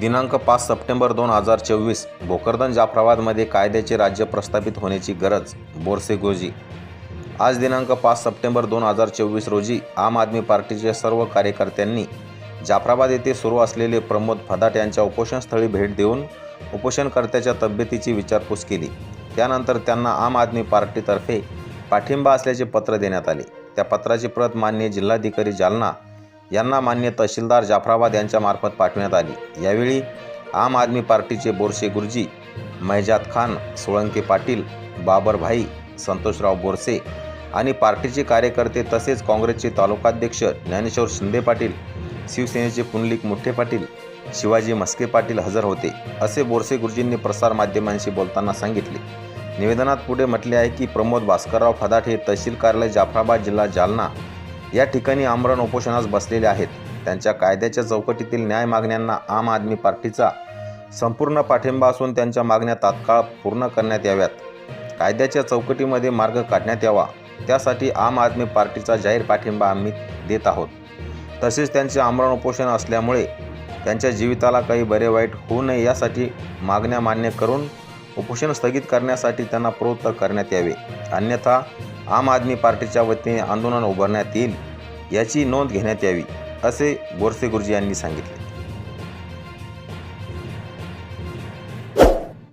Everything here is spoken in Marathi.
दिनांक पाच सप्टेंबर दोन हजार चोवीस भोकरदन जाफराबादमध्ये कायद्याचे राज्य प्रस्थापित होण्याची गरज बोरसे आज दिनांक पाच सप्टेंबर दोन हजार चोवीस रोजी आम आदमी पार्टीच्या सर्व कार्यकर्त्यांनी जाफराबाद येथे सुरू असलेले प्रमोद फदाट यांच्या उपोषणस्थळी भेट देऊन उपोषणकर्त्याच्या तब्येतीची विचारपूस केली. त्यानंतर त्यांना आम आदमी पार्टीतर्फे पाठिंबा असल्याचे पत्र देण्यात आले. त्या पत्राची प्रत मान्य जिल्हाधिकारी जालना यांना मान्य तहसीलदार जाफराबाद यांच्यामार्फत पाठवण्यात आली. यावेळी आम आदमी पार्टीचे बोरसे गुरुजी मैजाद खान सोळंके पाटील बाबरभाई संतोषराव बोरसे आणि पार्टीचे कार्यकर्ते तसेच काँग्रेसचे तालुकाध्यक्ष ज्ञानेश्वर शिंदे पाटील शिवसेनेचे पुंडलिक मुठ्ठे पाटील शिवाजी मस्के पाटील हजर होते असे बोरसे गुरुजींनी प्रसारमाध्यमांशी बोलताना सांगितले. निवेदनात पुढे म्हटले आहे की प्रमोद भास्करराव फदाट हे तहसील कार्यालय जाफराबाद जिल्हा जालना या ठिकाणी आमरण उपोषणास बसलेले आहेत. त्यांच्या कायद्याच्या चौकटीतील न्याय मागण्यांना आम आदमी पार्टीचा संपूर्ण पाठिंबा असून त्यांच्या मागण्या तात्काळ पूर्ण करण्यात याव्यात. कायद्याच्या चौकटीमध्ये मार्ग काढण्यात यावा. त्यासाठी आम आदमी पार्टीचा जाहीर पाठिंबा आम्ही देत आहोत. तसेच त्यांचे आमरण उपोषण असल्यामुळे त्यांच्या जीविताला काही बरे वाईट होऊ नये यासाठी मागण्या मान्य करून उपोषण स्थगित करण्यासाठी त्यांना प्रवृत्त करण्यात यावे. अन्यथा आम आदमी पार्टीच्या वतीने आंदोलन उभारण्यात येईल याची नोंद घेण्यात यावी असे बोरसे गुरुजी यांनी सांगितले.